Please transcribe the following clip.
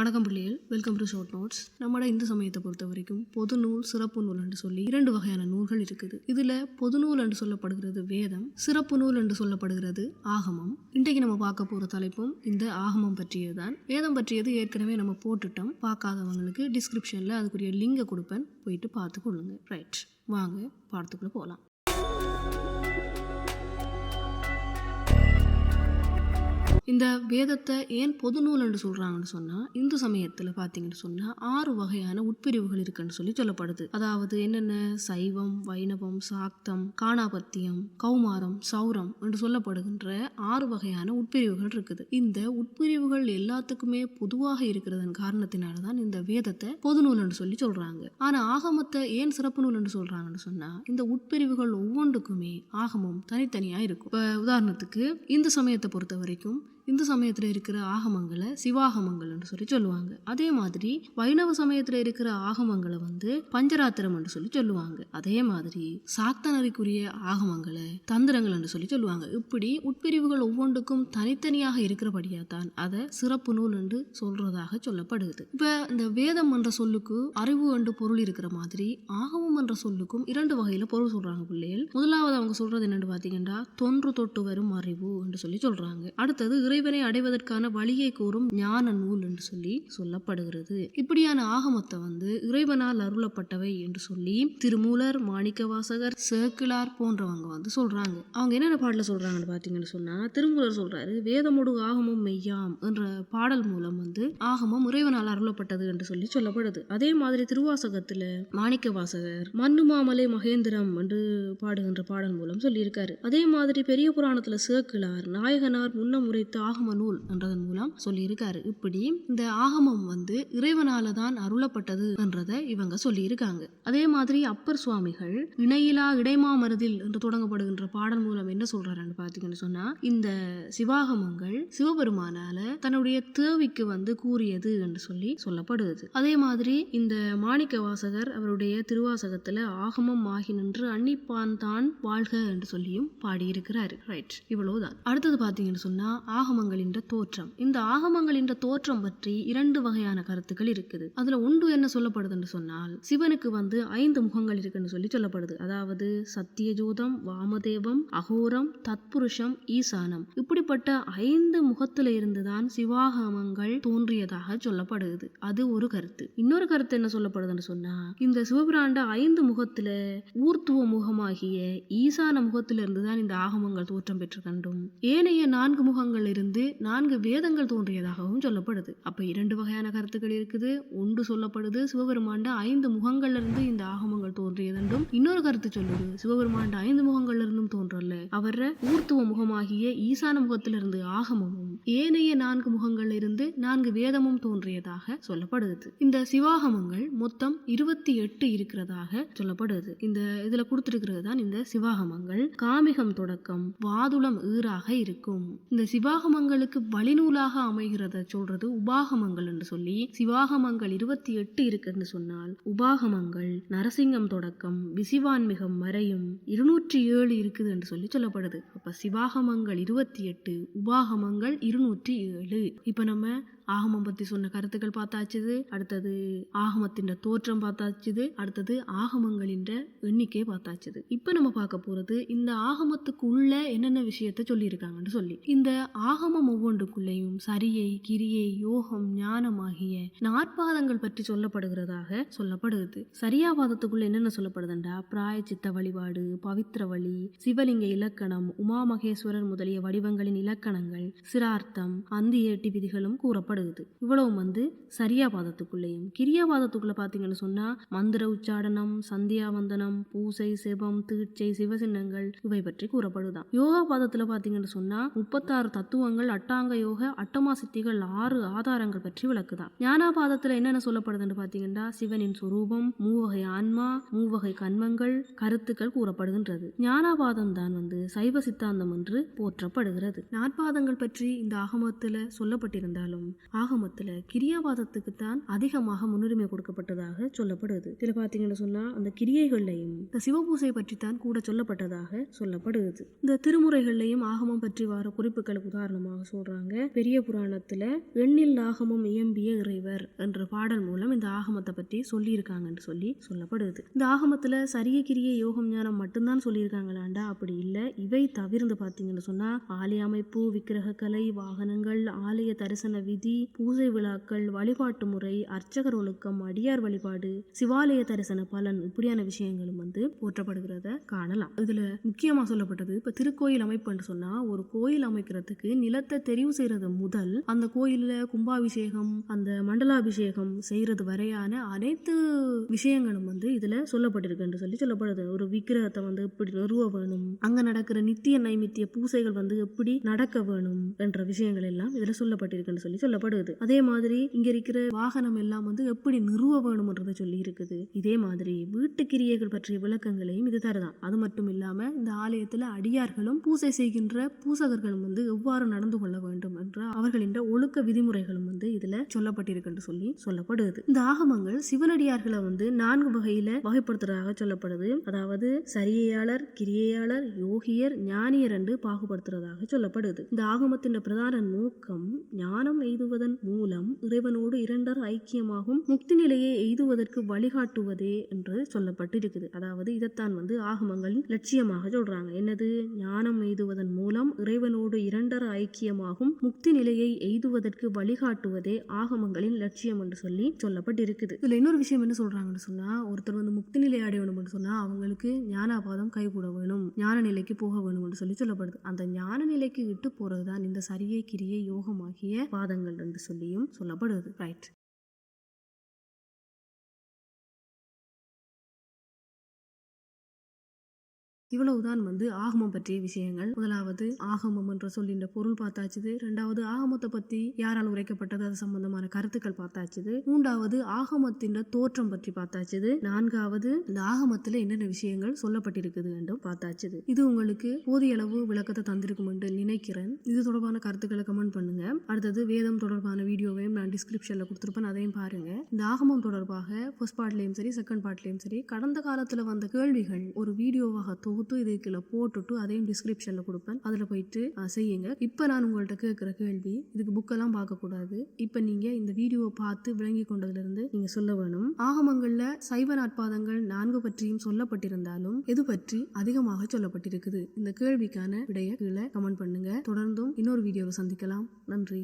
வணக்கம் பிள்ளைகள். Welcome to short notes நம்மளோட இந்து சமயத்தை பொறுத்த வரைக்கும் பொது நூல் சிறப்பு நூல் என்று சொல்லி இரண்டு வகையான நூல்கள் இருக்குது. இதுல பொது நூல் என்று சொல்லப்படுகிறது வேதம் சிறப்பு நூல் என்று சொல்லப்படுகிறது ஆகமம். இன்றைக்கு நம்ம பார்க்க போற தலைப்பும் இந்த ஆகமம் பற்றியதுதான். வேதம் பற்றியது ஏற்கனவே நம்ம போட்டுட்டோம். பார்க்காதவங்களுக்கு டிஸ்கிரிப்ஷன்ல அதுக்குரிய லிங்கை கொடுப்பேன். போயிட்டு பார்த்து கொள்ளுங்க ரைட் வாங்க பார்த்துக்குள்ள போகலாம் இந்த வேதத்தை ஏன் பொது நூல் என்று சொல்கிறாங்கன்னு சொன்னால் இந்து சமயத்தில் பார்த்தீங்கன்னு சொன்னா ஆறு வகையான உட்பிரிவுகள் இருக்குன்னு சொல்லி சொல்லப்படுது. அதாவது என்னென்ன? சைவம் வைணவம் சாக்தம் காணாபத்தியம் கௌமாரம் சௌரம் என்று சொல்லப்படுகின்ற ஆறு வகையான உட்பிரிவுகள் இருக்குது. இந்த உட்பிரிவுகள் எல்லாத்துக்குமே பொதுவாக இருக்கிறதன் காரணத்தினாலதான் இந்த வேதத்தை பொது நூல் என்று சொல்லி சொல்கிறாங்க ஆனால் ஆகமத்தை ஏன் சிறப்பு நூல் என்று சொல்கிறாங்கன்னு சொன்னால் இந்த உட்பிரிவுகள் ஒவ்வொன்றுக்குமே ஆகமம் தனித்தனியாக இருக்கும். இப்போ உதாரணத்துக்கு இந்து சமயத்தை பொறுத்த வரைக்கும் இந்து சமயத்தில் இருக்கிற ஆகமங்களை சிவாகமங்கள் என்று சொல்லி சொல்லுவாங்க. அதே மாதிரி வைணவ சமயத்தில் இருக்கிற ஆகமங்களை வந்து பஞ்சராத்திரம் என்று சொல்லி சொல்லுவாங்க. அதே மாதிரி சாக்தனரிக்குரிய ஆகமங்களை தந்திரங்கள் என்று சொல்லி சொல்லுவாங்க. இப்படி உட்பிரிவுகள் ஒவ்வொன்றுக்கும் தனித்தனியாக இருக்கிறபடியா தான் அதை சிறப்பு நூல் என்று சொல்றதாக சொல்லப்படுது இப்ப இந்த வேதம் என்ற சொல்லுக்கு அறிவு என்று பொருள் இருக்கிற மாதிரி ஆகமம் என்ற சொல்லுக்கும் இரண்டு வகையில பொருள் சொல்றாங்க பிள்ளைகள். முதலாவது அவங்க சொல்றது என்னன்னு பாத்தீங்கன்னா தொன்று தொட்டு வரும் அறிவு என்று சொல்லி சொல்றாங்க. அடுத்தது இறை இறைவனை அடைவதற்கான வழியை கூறும் ஞான நூல் என்று சொல்லி சொல்லப்படுகிறது. இப்படியான ஆகமத்தை வந்து இறைவனால் அருளப்பட்டவை என்று சொல்லி திருமூலர் மாணிக்கவாசகர் சேக்கிலார் போன்றவங்க வந்து சொல்றாங்க. அவங்க என்னென்ன பாடல சொல்றாங்கன்னு பாத்தீங்கன்னு சொன்னா திருமூலர் சொல்றாரு வேதமுடு ஆகமம் மெய்யாம் என்ற பாடல் மூலம் வந்து ஆகமம் இறைவனால் அருளப்பட்டது என்று சொல்லி சொல்லப்படுது. அதே மாதிரி திருவாசகத்துல மாணிக்கவாசகர் மண்ணுமாமலை மகேந்திரம் என்று பாடுகின்ற பாடல் மூலம் சொல்லியிருக்காரு. அதே மாதிரி பெரிய புராணத்துல சேக்கிலார் நாயகனார் முன்னம் உரைத்த ஆகம நூல் என்றதன் மூலம் சொல்லியிருக்காரு. இப்படி இந்த ஆகமம் வந்து இறைவனால தான் அருளப்பட்டது என்றதை இவங்க சொல்லியிருக்காங்க. அதே மாதிரி அப்பர் சுவாமிகள் இணையிலா இடைமாமருதில் என்று தொடங்கப்படுகின்ற பாடல் மூலம் என்ன சொல்றாருன்னு பாத்தீங்கன்னு சொன்னா இந்த சிவாகமங்கள் சிவபெருமானால தன்னுடைய தேவிக்கு வந்து கூறியது என்று சொல்லி சொல்லப்படுது அதே மாதிரி இந்த மாணிக்க வாசகர் அவருடைய திருவாசகத்துல ஆகமம் ஆகி நின்று அன்னிப்பான் தான் வாழ்க என்று சொல்லியும் பாடியிருக்கிறாரு. ரைட் இவ்வளவுதான். அடுத்தது பாத்தீங்கன்னு சொன்னா ஆகமங்களின் தோற்றம். இந்த ஆகமங்களின் தோற்றம் பற்றி இரண்டு வகையான கருத்துக்கள் இருக்குது. அதுல ஒன்று என்ன சொல்லப்படுதுன்னு சொன்னால் சிவனுக்கு வந்து ஐந்து முகங்கள் இருக்குன்னு சொல்லி சொல்லப்படுது. அதாவது சத்தியஜோதம் வாமதேவம் அகோரம் தத்புருஷம் ஈசானம். இப்படிப்பட்ட ஐந்து முகத்துல இருந்துதான் சிவாகமங்கள் தோன்றியதாக சொல்லப்படுது. அது ஒரு கருத்து. இன்னொரு கருத்து என்ன சொல்லப்படுதுன்னு சொன்னா இந்த சிவபிராண்ட ஐந்து முகத்துல ஊர்த்துவ முகமாகிய ஈசான முகத்திலிருந்து இருந்துதான் இந்த ஆகமங்கள் தோற்றம் பெற்று கண்டும். ஏனைய நான்கு முகங்கள் இருந்து நான்கு வேதங்கள் தோன்றியதாகவும் சொல்லப்படுது. அப்போ இரண்டு வகையான கருத்துக்கள் இருக்குது. ஒன்று சொல்லப்படுது சிவபெருமாண்ட ஐந்து முகங்கள்ல இருந்து இந்த ஆகமங்கள் தோன்றியதென்றும் இன்னொரு கருத்து சொல்லுது. சிவபெருமாண்ட ஐந்து முகங்கள்ல இருந்தும் தோன்றல அவர ஊர்த்துவ முகமாகிய ஈசான முகத்திலிருந்து ஆகமமும் ஏனைய நான்கு முகங்கள்ல இருந்து நான்கு வேதமும் தோன்றியதாக சொல்லப்படுது இந்த சிவாகமங்கள் மொத்தம் இருபத்தி எட்டு இருக்கிறதாக சொல்லப்படுது இந்த இதுல கொடுத்திருக்கிறது தான் இந்த சிவாகமங்கள். காமிகம் தொடக்கம் வாதுளம் ஈராக இருக்கும். இந்த சிவாகமங்களுக்கு வழிநூலாக அமைகிறத சொல்றது உபாகமங்கள் என்று சொல்லி சிவாகமங்கள் இருபத்தி எட்டு இருக்குன்னு சொன்னால் உபாகமங்கள் நரசிங்கம் தொடக்கம் விசிவான்மிகம் வரையும் இருநூற்றி ஏழு இருக்குது என்று சொல்லி சொல்லப்படுது. அப்ப சிவாகமங்கள் இருபத்தி எட்டு உபாகமங்கள் இருநூற்றி ஏழு. இப்போ நம்ம ஆகமம் பத்தி சொன்ன கருத்துக்கள் பார்த்தாச்சுது. அடுத்தது ஆகமத்தின் தோற்றம் பார்த்தாச்சுது. அடுத்தது ஆகமங்களின் எண்ணிக்கை பார்த்தாச்சுது. இப்ப நம்ம பார்க்க போறது இந்த ஆகமத்துக்கு உள்ள என்னென்ன விஷயத்த சொல்லியிருக்காங்கன்னு சொல்லி. இந்த ஆகமம் ஒவ்வொன்றுக்குள்ளேயும் சரியை கிரியை யோகம் ஞானம் ஆகிய நாற்பாதங்கள் பற்றி சொல்லப்படுகிறதாக சொல்லப்படுது. சரியாபாதத்துக்குள்ள என்னென்ன சொல்லப்படுதுண்டா? பிராய சித்த வழிபாடு பவித்திர வழி சிவலிங்க இலக்கணம் உமா மகேஸ்வரர் முதலிய வடிவங்களின் இலக்கணங்கள் சிரார்த்தம் அந்தியேட்டி விதிகளும் கூறப்படுது. இவ்வளவு வந்து சரியாபாதத்துக்குள்ளேயும் கிரியாபாதத்துக்குள்ள பாத்தீங்கன்னு சொன்னா மந்திர உச்சாடனம் சந்தியாவந்தனம் பூசை செபம் தீட்சை சிவசின்னங்கள் இவை பற்றி கூறப்படுதான் யோகா பாதத்துல பாத்தீங்கன்னு சொன்னா முப்பத்தாறு தத்துவங்கள் அட்டாங்க யோக அட்டமா சித்திகள் ஆறு ஆதாரங்கள் பற்றி விளக்குதான் ஞானாபாதத்துல என்னென்ன சொல்லப்படுதுன்னு பாத்தீங்கன்னா சிவனின் சுரூபம் மூவகை ஆன்மா மூவகை கண்மங்கள் கருத்துக்கள் கூறப்படுகின்றது. ஞானாபாதம் தான் வந்து சைவ சித்தாந்தம் என்று போற்றப்படுகிறது. நாற்பாதங்கள் பற்றி இந்த ஆகமத்தில் சொல்லப்பட்டிருந்தாலும் ஆகமத்தில் கிரியாவாதத்துக்கு தான் அதிகமாக முன்னுரிமை கொடுக்கப்பட்டதாக சொல்லப்படுது. இதில் பார்த்தீங்கன்னு சொன்னால் அந்த கிரியைகள்லையும் இந்த சிவபூசை பற்றி தான் கூட சொல்லப்பட்டதாக சொல்லப்படுது. இந்த திருமுறைகள்லையும் ஆகமம் பற்றி வர குறிப்புகளுக்கு உதாரணமாக சொல்கிறாங்க பெரிய புராணத்தில் எண்ணில் ஆகமம் இயம்பிய இறைவர் என்ற பாடல் மூலம் இந்த ஆகமத்தை பற்றி சொல்லியிருக்காங்கன்னு சொல்லி சொல்லப்படுது. இந்த ஆகமத்தில் சரிய கிரிய யோகம் ஞானம் மட்டும்தான் சொல்லியிருக்காங்களாண்டா? அப்படி இல்லை. இவை தவிர்ந்து பார்த்தீங்கன்னு சொன்னால் ஆலய அமைப்பு விக்கிரக கலை வாகனங்கள் ஆலய தரிசன விதி பூஜை விழாக்கள் வழிபாட்டு முறை அர்ச்சகர் ஒழுக்கம் அடியார் வழிபாடு சிவாலய தரிசன பலன் இப்படியான விஷயங்களும் வந்து போற்றப்படுகிறத காணலாம். இதுல முக்கியமா சொல்லப்பட்டது இப்ப திருக்கோயில் அமைப்புன்னு சொன்னா ஒரு கோயில் அமைக்கிறதுக்கு நிலத்தை தெரிவு செய்யறது முதல் அந்த கோயில்ல கும்பாபிஷேகம் அந்த மண்டலாபிஷேகம் செய்யறது வரையான அனைத்து விஷயங்களும் வந்து இதுல சொல்லப்பட்டிருக்குன்னு சொல்லி சொல்லப்படுது. ஒரு விக்கிரகத்தை வந்து எப்படி நிறுவ வேணும் அங்க நடக்கிற நித்திய நைமித்திய பூசைகள் வந்து எப்படி நடக்க வேணும் என்ற விஷயங்கள் எல்லாம் இதுல சொல்லப்பட்டிருக்குன்னு சொல்லி சொல்லப்படுது அதே மாதிரி இங்க இருக்கிற வாகனம் எல்லாம் வந்து எப்படி நிறுவ வேணும்ன்றதை சொல்லி இருக்குது. இதே மாதிரி வீட்டு கிரியைகள் பற்றிய விளக்கங்களையும் இது தருதான். அது மட்டும் இல்லாம இந்த ஆலயத்துல அடியார்களும் பூசை செய்கின்ற பூசகர்களும் வந்து எவ்வாறு நடந்து கொள்ள வேண்டும் என்ற அவர்களின் ஒழுக்க விதிமுறைகளும் வந்து இதுல சொல்லப்பட்டிருக்குன்னு சொல்லி சொல்லப்படுது. இந்த ஆகமங்கள் சிவனடியார்களை வந்து நான்கு வகையில வகைப்படுத்துறதாக சொல்லப்படுது. அதாவது சரியையாளர் கிரியையாளர் யோகியர் ஞானியர் என்று பாகுபடுத்துறதாக சொல்லப்படுது. இந்த ஆகமத்தின் பிரதான நோக்கம் ஞானம் எய்துவதன் மூலம் இறைவனோடு இரண்டர் ஐக்கியமாகும் முக்தி நிலையை எய்துவதற்கு வழிகாட்டுவதே என்று சொல்லப்பட்டிருக்குது. அதாவது இதைத்தான் வந்து ஆகமங்களின் லட்சியமாக சொல்றாங்க. என்னது? ஞானம் எய்துவதன் மூலம் இறைவனோடு இரண்டர் ஐக்கியமாகும் முக்தி நிலையை எய்துவதற்கு வழிகாட்டுவதே ஆகமங்களின் லட்சியம் என்று சொல்லி சொல்லப்பட்டிருக்குது. இதுல இன்னொரு விஷயம் என்ன சொல்றாங்கன்னு சொன்னா ஒருத்தர் வந்து முக்தி நிலை அடையணும்னு சொன்னா அவங்களுக்கு ஞானாபாதம் கைகூட வேணும் ஞான நிலைக்கு போக வேணும் என்று சொல்லி சொல்லப்படுது. அந்த ஞான நிலைக்கு விட்டு போறதுதான் இந்த சரியை கிரியை யோகமாகிய பாதங்கள். என்று சொல்லியும் சொல்லப்படுது ரைட் இவ்வளவுதான் வந்து ஆகமம் பற்றிய விஷயங்கள். முதலாவது ஆகமம் என்ற சொல்லின்ற பொருள் பார்த்தாச்சுது. ரெண்டாவது ஆகமத்தை பத்தி யாரால் உரைக்கப்பட்டது? அது சம்பந்தமான கருத்துக்கள் பார்த்தாச்சுது. மூன்றாவது ஆகமத்தின் தோற்றம் பற்றி பார்த்தாச்சுது. நான்காவது இந்த ஆகமத்தில் என்னென்ன விஷயங்கள் சொல்லப்பட்டிருக்குது என்றும் பார்த்தாச்சுது. இது உங்களுக்கு போதிய அளவு விளக்கத்தை தந்திருக்கும் என்று நினைக்கிறேன். இது தொடர்பான கருத்துக்களை கமெண்ட் பண்ணுங்க. அடுத்தது வேதம் தொடர்பான வீடியோவையும் நான் டிஸ்கிரிப்ஷன்ல கொடுத்துருப்பேன். அதையும் பாருங்க. இந்த ஆகமம் தொடர்பாக ஃபர்ஸ்ட் பார்ட்லயும் சரி செகண்ட் பார்ட்லயும் சரி கடந்த காலத்துல வந்த கேள்விகள் ஒரு வீடியோவாக தொகுத்து இதுக்குள்ள போட்டுட்டு அதையும் டிஸ்கிரிப்ஷன்ல கொடுப்பேன். அதுல போயிட்டு செய்யுங்க. இப்போ நான் உங்கள்கிட்ட கேட்குற கேள்வி இதுக்கு புக்கெல்லாம் பார்க்க கூடாது நீங்கள் நீங்க இந்த வீடியோவை பார்த்து விளங்கி கொண்டதிலிருந்து நீங்கள் நீங்க சொல்ல வேணும். ஆகமங்கள்ல சைவ நாட்பாதங்கள் நான்கு பற்றியும் சொல்லப்பட்டிருந்தாலும் எது பற்றி அதிகமாக சொல்லப்பட்டிருக்குது? இந்த கேள்விக்கான விடைய கீழே கமெண்ட் பண்ணுங்க. தொடர்ந்தும் இன்னொரு வீடியோவை சந்திக்கலாம். நன்றி.